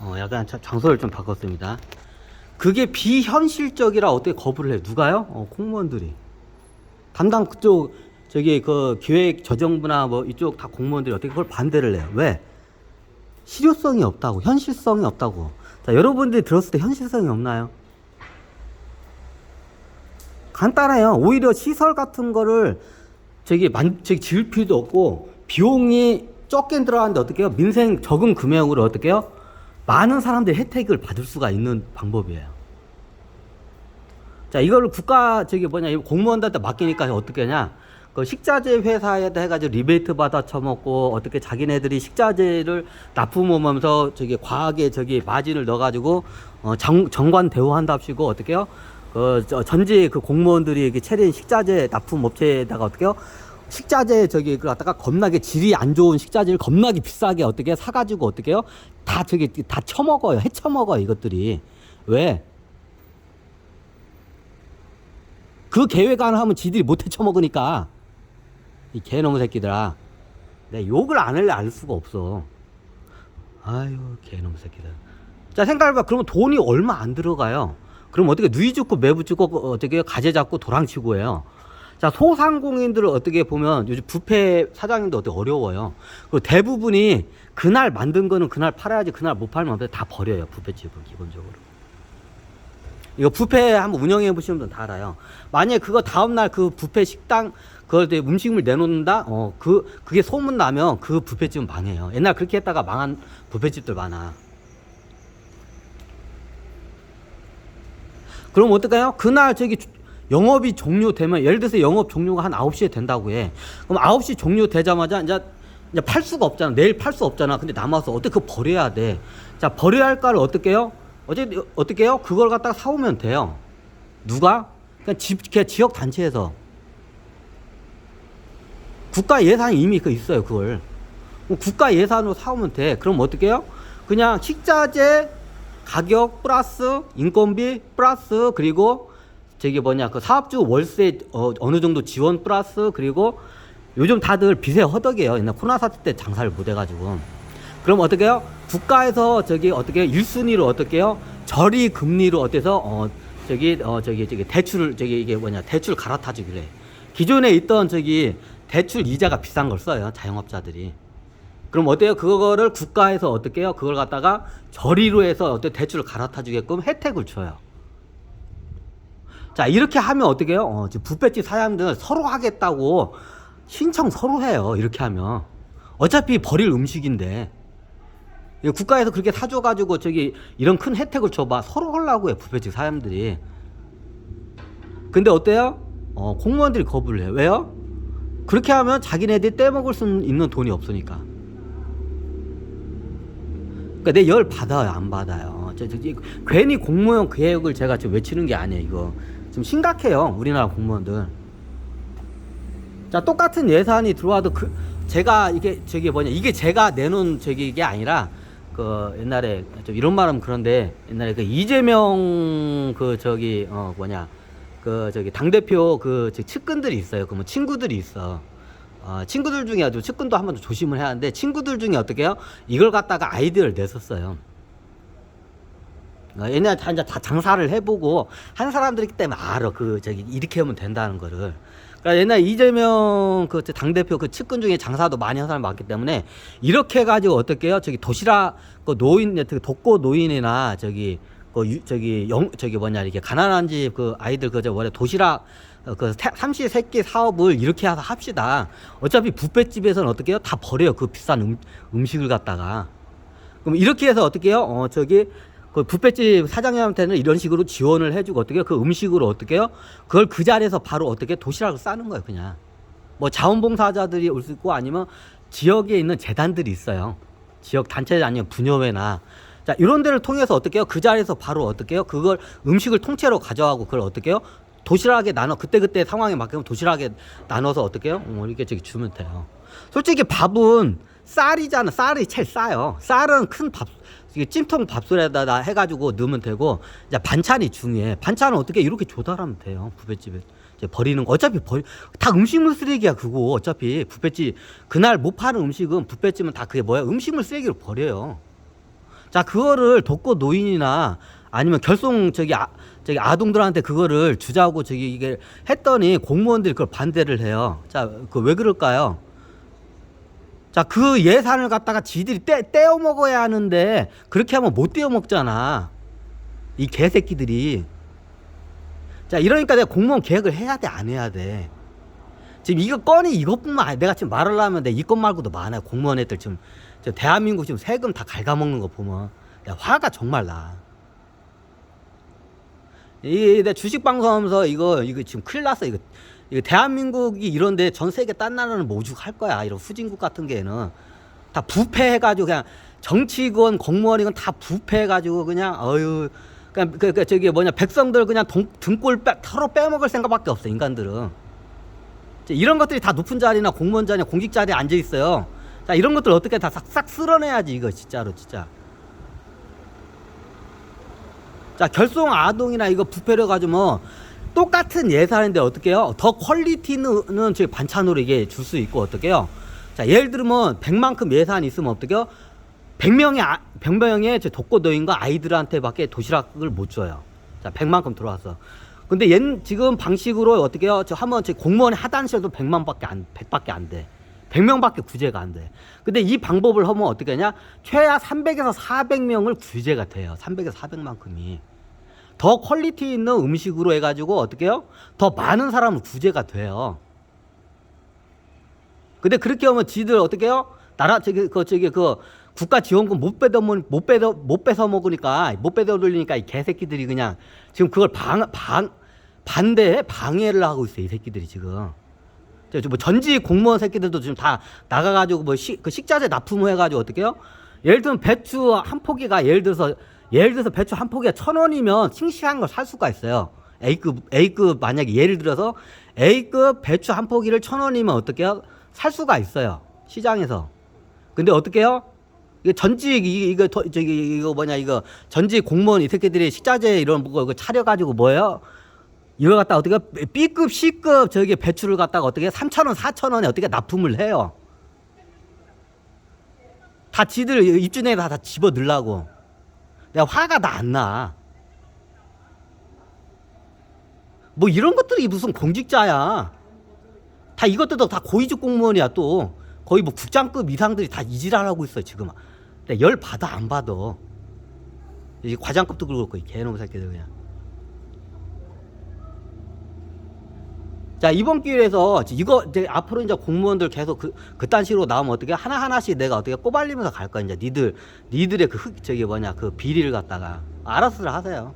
어, 약간 자- 장소를 좀 바꿨습니다. 그게 비현실적이라 어떻게 거부를 해요? 누가요? 어, 공무원들이. 담당 그쪽 저기 그 기획 저정부나 뭐 이쪽 다 공무원들이 어떻게 그걸 반대를 해요? 왜? 실효성이 없다고, 현실성이 없다고. 자, 여러분들이 들었을 때 현실성이 없나요? 간단해요. 오히려 시설 같은 거를 저기 만, 저기 지을 필요도 없고 비용이 적게 들어가는데 어떻게 해요? 민생 적은 금액으로 어떻게 해요? 많은 사람들이 혜택을 받을 수가 있는 방법이에요. 자, 이거를 국가 저기 뭐냐 이 공무원들한테 맡기니까 어떻게 하냐? 그 식자재 회사에다 해가지고 리베이트 받아 처먹고 어떻게 자기네들이 식자재를 납품하면서 저기 과하게 저기 마진을 넣어가지고 어, 정, 정관 대우한답시고 어떻게 해요? 그 저, 전지 그 공무원들이 이렇게 차린 식자재 납품 업체에다가 어떻게 해요? 식자재 저기 그 갖다가 겁나게 질이 안 좋은 식자재를 겁나게 비싸게 어떻게 사가지고 어떻게 해요? 다 저기 다 처먹어요. 해쳐먹어요 이것들이. 왜? 그 계획 안 하면 지들이 못 해쳐먹으니까 이 개놈의 새끼들아 내 욕을 안 할래 알 수가 없어 아유 개놈의 새끼들 자 생각해봐 그러면 돈이 얼마 안 들어가요 그럼 어떻게 누이 죽고 매부 죽고 어떻게 가재 잡고 도랑 치고 해요 자 소상공인들을 어떻게 보면 요즘 부패 사장님도 어떻게 어려워요 그 대부분이 그날 만든 거는 그날 팔아야지 그날 못 팔면 다 버려요 부패집은 기본적으로 이거 부페 한번 운영해 보시는 분들 다 알아요. 만약에 그거 다음날 그 부페 식당 그걸 때 음식물 내놓는다? 어, 그, 그게 소문 나면 그 부페집은 망해요. 옛날 그렇게 했다가 망한 부페집들 많아. 그럼 어떡해요? 그날 저기 주- 영업이 종료되면, 예를 들어서 영업 종료가 한 9시에 된다고 해. 그럼 9시 종료되자마자 이제, 이제 팔 수가 없잖아. 내일 팔 수 없잖아. 근데 남아서 어떻게 그거 버려야 돼. 자, 버려야 할까를 어떻게 해요? 어제, 어떻게 해요? 그걸 갖다가 사 오면 돼요. 누가? 그냥 집, 그냥 지역 단체에서. 국가 예산이 이미 그 있어요, 그걸. 국가 예산으로 사 오면 돼. 그럼 어떻게 해요? 그냥 식자재 가격 플러스 인건비 플러스 그리고 저기 뭐냐 그 사업주 월세 어, 어느 정도 지원 플러스 그리고 요즘 다들 빚에 허덕이에요. 옛날 코로나 사태 때 장사를 못 해가지고. 그럼 어떻게 해요? 국가에서 저기 어떻게 일순위로 어떻게 해요? 저리 금리로 어때서 어 저기 어 저기 저기 대출을 저기 이게 뭐냐 대출 갈아타 주기래. 기존에 있던 저기 대출 이자가 비싼 걸 써요. 자영업자들이. 그럼 어때요? 그거를 국가에서 어떻게 해요? 그걸 갖다가 저리로 해서 어때 대출을 갈아타 주게끔 혜택을 줘요. 자, 이렇게 하면 어떻게 해요? 어, 지금 부패집 사장님들은 서로 하겠다고 신청 서로 해요. 이렇게 하면. 어차피 버릴 음식인데. 국가에서 그렇게 사줘가지고 저기 이런 큰 혜택을 줘봐. 서로 하려고 해. 부패집 사장님들이. 근데 어때요? 어, 공무원들이 거부를 해요. 왜요? 그렇게 하면 자기네들이 떼먹을 수 있는 돈이 없으니까. 그러니까 내 열 받아요, 안 받아요. 저, 저, 저, 괜히 공무원 계획을 제가 지금 외치는 게 아니에요, 이거. 좀 심각해요, 우리나라 공무원들. 자, 똑같은 예산이 들어와도 그, 제가 이게, 저기 뭐냐, 이게 제가 내놓은 저기 이게 아니라, 그 옛날에, 좀 이런 말하면 그런데, 옛날에 그 이재명 그 저기, 어, 뭐냐, 그 저기 당 대표 그저 측근들이 있어요. 그뭐 친구들이 있어. 어, 친구들 중에 아주 측근도 한번더 조심을 해야 하는데 친구들 중에 어떻게 해요? 이걸 갖다가 아이디어를 냈었어요. 어, 얘네 다 이제 다 장사를 해보고 한 사람들이기 때문에 알아. 그 저기 이렇게 하면 된다는 거를. 그러니까 옛날 이재명 그 당 대표 그 측근 중에 장사도 많이 한 사람이 많기 때문에 이렇게 해가지고 어떻게 해요? 저기 도시락 그 노인 그 독거 노인이나 저기 그 유, 저기 영 저기 뭐냐 이렇게 가난한 집 그 아이들 그저 원래 도시락 어, 그 태- 삼시 세끼 사업을 이렇게 해서 합시다. 어차피 뷔페집에서는 어떻게 해요? 다 버려요. 그 비싼 음, 음식을 갖다가. 그럼 이렇게 해서 어떻게 해요? 어, 저기, 그 뷔페집 사장님한테는 이런 식으로 지원을 해주고 어떻게? 그 음식으로 어떻게 해요? 그걸 그 자리에서 바로 어떻게 도시락을 싸는 거예요, 그냥. 뭐 자원봉사자들이 올 수 있고 아니면 지역에 있는 재단들이 있어요. 지역 단체 아니면 분여회나. 자, 이런 데를 통해서 어떻게 해요? 그 자리에서 바로 어떻게 해요? 그걸 음식을 통째로 가져가고 그걸 어떻게 해요? 도시락에 나눠, 그때그때 상황에 맞게끔 도시락에 나눠서 어떻게 해요? 어, 이렇게 저기 주면 돼요. 솔직히 밥은 쌀이잖아. 쌀이 제일 싸요. 쌀은 큰 밥, 찜통 밥솥에다 해가지고 넣으면 되고, 이제 반찬이 중요해. 반찬은 어떻게 이렇게 조달하면 돼요. 부잣집에. 버리는 거. 어차피 버리, 다 음식물 쓰레기야, 그거. 어차피 부잣집, 그날 못 파는 음식은 부잣집은 다 그게 뭐야? 음식물 쓰레기로 버려요. 자 그거를 독거 노인이나 아니면 결송 저기 아, 저기 아동들한테 그거를 주자고 저기 이게 했더니 공무원들이 그걸 반대를 해요. 자 그 왜 그럴까요? 자 그 예산을 갖다가 지들이 떼, 떼어 먹어야 하는데 그렇게 하면 못 떼어 먹잖아. 이 개새끼들이. 자 이러니까 내가 공무원 계획을 해야 돼 안 해야 돼. 지금 이거 건이 이것뿐만 아니야. 내가 지금 말을 하면 내 이것 말고도 많아요. 공무원 애들 지금 저 대한민국 지금 세금 다 갉아먹는 거 보면 야, 화가 정말 나. 이 내 주식 방송하면서 이거 이거 지금 큰일 났어. 이거 이거 대한민국이 이런데 전 세계 딴 나라는 뭐 오죽할 거야. 이런 후진국 같은 게는. 다 부패해가지고 그냥 정치건 공무원이건 다 부패해가지고 그냥 어유 그냥 그, 그 저기 뭐냐 백성들 그냥 동, 등골 빼, 털어 빼먹을 생각밖에 없어 인간들은. 이런 것들이 다 높은 자리나 공무원 자리나 공직 자리에 앉아 있어요. 자 이런 것들 어떻게 다 싹싹 쓸어내야지 이거 진짜로 진짜. 자 결송 아동이나 이거 부패를 가지고 뭐 똑같은 예산인데 어떻게요? 더 퀄리티는 저희 반찬으로 이게 줄 수 있고 어떻게요? 자 예를 들면 100만큼 예산이 있으면 어떻게요? 100명의 아, 100명의 저 독거노인과 아이들한테밖에 도시락을 못 줘요. 자 100만큼 들어왔어. 근데 옛 지금 방식으로 어떻게요? 저 한번 저 공무원 하단실도 100만 밖에 안 100밖에 안 돼. 100명밖에 구제가 안 돼. 근데 이 방법을 하면 어떻게 하냐? 최하 300에서 400명을 구제가 돼요. 300에서 400만큼이. 더 퀄리티 있는 음식으로 해가지고 어떻게 해요? 더 많은 사람을 구제가 돼요. 근데 그렇게 하면 지들 어떻게 해요? 나라 저기 그 저기 그 국가 지원금 못 빼다 못 빼다 못 빼서 먹으니까 못 빼다 돌리니까 이 개새끼들이 그냥 지금 그걸 방 방 반대해 방해를 하고 있어 이 새끼들이 지금. 저뭐 전직 공무원 새끼들도 지금 다 나가가지고 뭐 식 그 식자재 납품해가지고 어떻게 해요? 예를 들면 배추 한 포기가 예를 들어서 예를 들어서 배추 한 포기가 천 원이면 싱싱한 걸 살 수가 있어요. A급 A급 만약에 예를 들어서 A급 배추 한 포기를 천 원이면 어떻게 해요? 살 수가 있어요 시장에서. 근데 어떻게 해요? 이게 전직 이- 이거 더- 저기 이거 뭐냐 이거 전직 공무원 이 새끼들이 식자재 이런 거 차려가지고 뭐예요? 이걸 갖다 어떻게 B급, C급 저기 배추를 갖다가 어떻게 3,000원, 4,000원에 어떻게 납품을 해요. 다 지들 입주내에 다 다 집어 넣으려고. 내가 화가 나 안 나. 뭐 이런 것들이 무슨 공직자야. 다 이것들도 다 고위직 공무원이야 또. 거의 뭐 국장급 이상들이 다 이질하고 있어 지금. 열 받아 안 받아. 이 과장급도 그렇고 이 개놈 새끼들 그냥. 자 이번 기회에서 이거 이제 앞으로 이제 공무원들 계속 그 그딴 식으로 나오면 어떻게 하나 하나씩 내가 어떻게 꼬발리면서 갈 거야 이제 니들 니들의 그 흑 저기 뭐냐 그 비리를 갖다가 알아서 하세요.